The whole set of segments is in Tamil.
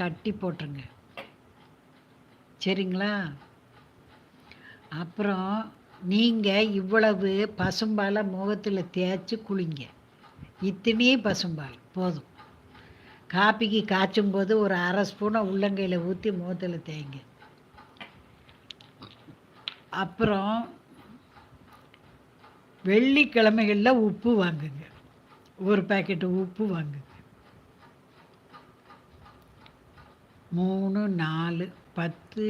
கட்டி போட்டுருங்க. சரிங்களா? அப்புறம் நீங்கள் இவ்வளவு பசும்பாலை முகத்தில் தேய்ச்சி குளிங்க. இத்தனையே பசும்பால் போதும். காப்பிக்கு காய்ச்சும் போது ஒரு அரை ஸ்பூனை உள்ளங்கையில் ஊற்றி முகத்தில் தேய்ங்க. அப்புறம் வெள்ளிக்கிழமைகளில் உப்பு வாங்குங்க. ஒரு பாக்கெட்டு உப்பு வாங்குங்க. மூணு நாலு பத்து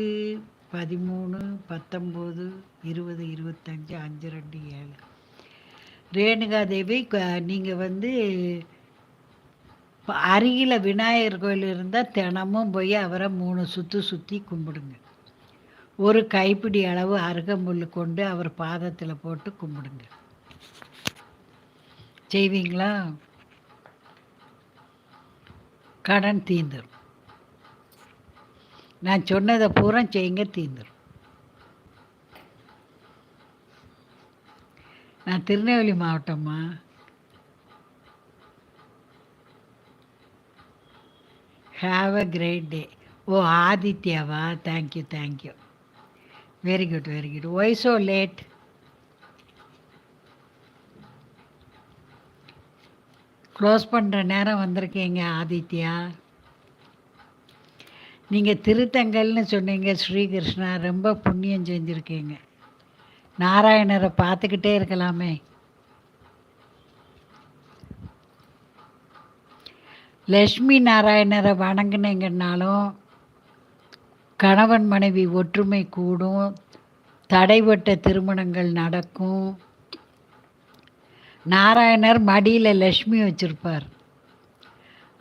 பதிமூணு பத்தொம்போது இருபது இருபத்தஞ்சி அஞ்சு ரெண்டு ஏழு. ரேணுகா தேவி நீங்கள் வந்து அருகில் விநாயகர் கோயில் இருந்தால் தினமும் போய் அவரை மூணு சுற்று சுற்றி கும்பிடுங்க. ஒரு கைப்பிடி அளவு அருகம்புல் கொண்டு அவர் பாதத்தில் போட்டு கும்பிடுங்க. செய்வீங்களா? கடன் தீந்துடும் நான் சொன்னதை பூரா செய்யுங்க தீர்ந்துடும் நான் திருநெல்வேலி மாவட்டம்மா. Have a great day O ஆதித்யாவா? Thank you thank you very good very good why so late close பண்ணுற நேரம் வந்திருக்கீங்க ஆதித்யா. நீங்கள் திருத்தங்கல்னு சொன்னீங்க ஸ்ரீகிருஷ்ணா ரொம்ப புண்ணியம் செஞ்சுருக்கீங்க. நாராயணரை பார்த்துக்கிட்டே இருக்கலாமே. லக்ஷ்மி நாராயணரை வணங்கினீங்கன்னாலும் கணவன் மனைவி ஒற்றுமை கூடும் தடைபட்ட திருமணங்கள் நடக்கும். நாராயணர் மடியில் லக்ஷ்மி வச்சுருப்பார்.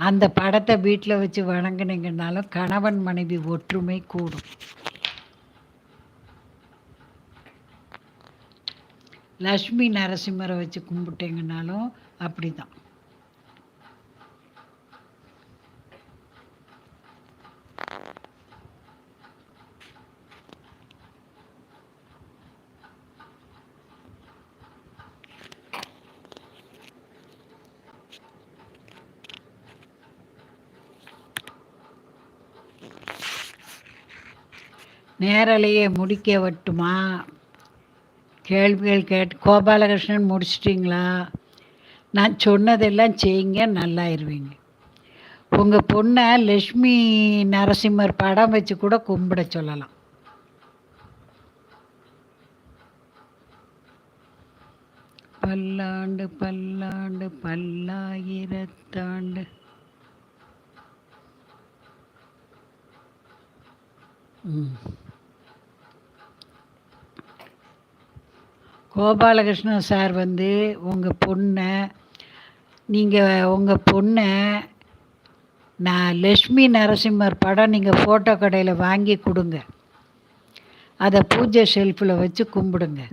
அந்த படத்தை வீட்டில் வச்சு வணங்கினீங்கன்னாலும் கணவன் மனைவி ஒற்றுமை கூடும். லக்ஷ்மி நரசிம்மரை வச்சு கும்பிட்டீங்கன்னாலும் அப்படி தான் நேரலையே முடிக்க வட்டுமா கேள்விகள் கேட்டு கோபாலகிருஷ்ணன் முடிச்சிட்டிங்களா? நான் சொன்னதெல்லாம் செய்யுங்க நல்லாயிருவீங்க. உங்கள் பொண்ணை லக்ஷ்மி நரசிம்மர் படம் வச்சு கூட கும்பிட சொல்லலாம். பல்லாண்டு பல்லாண்டு பல்லாயிரத்தாண்டு. ம். கோபாலகிருஷ்ணன் சார் வந்து உங்கள் பொண்ணை நீங்கள் உங்கள் பொண்ணை நான் லக்ஷ்மி நரசிம்மர் படம் நீங்கள் ஃபோட்டோ கடையில் வாங்கி கொடுங்க. அதை பூஜை ஷெல்ஃபில் வச்சு கும்பிடுங்க.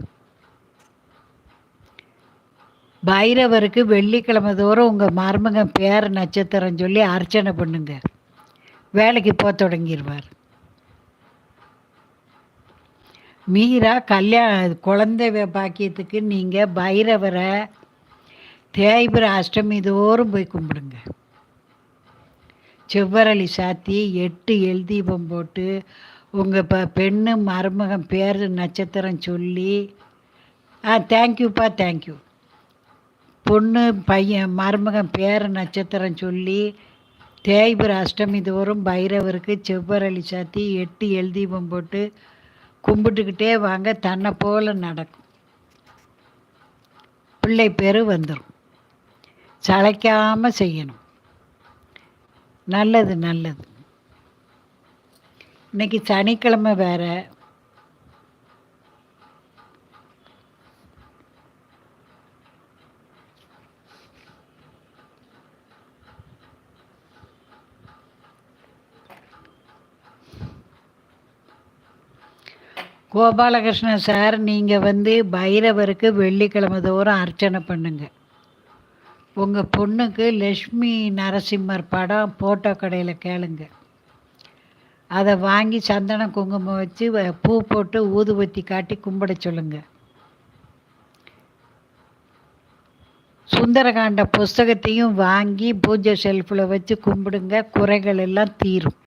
பைரவருக்கு வெள்ளிக்கிழமை தோறும் உங்கள் மருமகன் பேர் நட்சத்திரம் சொல்லி அர்ச்சனை பண்ணுங்க. வேலைக்கு போக தொடங்கிடுவார் மீரா கல்யாண குழந்தை பாக்கியத்துக்கு நீங்கள் பைரவரை தேய்பிர அஷ்டமி தோறும் போய் கும்பிடுங்க. செவ்வரளி சாத்தி எட்டு எல் தீபம் போட்டு உங்கள் ப பெண்ணு மருமகன் பேர் நட்சத்திரம் சொல்லி ஆ தேங்க்யூப்பா தேங்க்யூ பொண்ணு பையன் மருமகன் பேர் நட்சத்திரம் சொல்லி தேய்பிர அஷ்டமி தோறும் பைரவருக்கு செவ்வரளி சாத்தி எட்டு எல் தீபம் போட்டு கும்பிட்டுக்கிட்டே வாங்க தன்னை போல் நடக்கும். பிள்ளை பேர் வந்துடும் சளைக்காமல் செய்யணும். நல்லது நல்லது. இன்னைக்கு சனிக்கிழமை வேறு. கோபாலகிருஷ்ணன் சார் நீங்கள் வந்து பைரவருக்கு வெள்ளிக்கிழமை தோறும் அர்ச்சனை பண்ணுங்க. உங்கள் பொண்ணுக்கு லக்ஷ்மி நரசிம்மர் படம் போட்டோ கடையில் கேளுங்க. அதை வாங்கி சந்தன குங்குமம் வச்சு பூ போட்டு ஊதுபத்தி காட்டி கும்பிட சொல்லுங்க. சுந்தரகாண்ட புஸ்தகத்தையும் வாங்கி பூஜை ஷெல்ஃபில் வச்சு கும்பிடுங்க குறைகள் எல்லாம் தீரும்.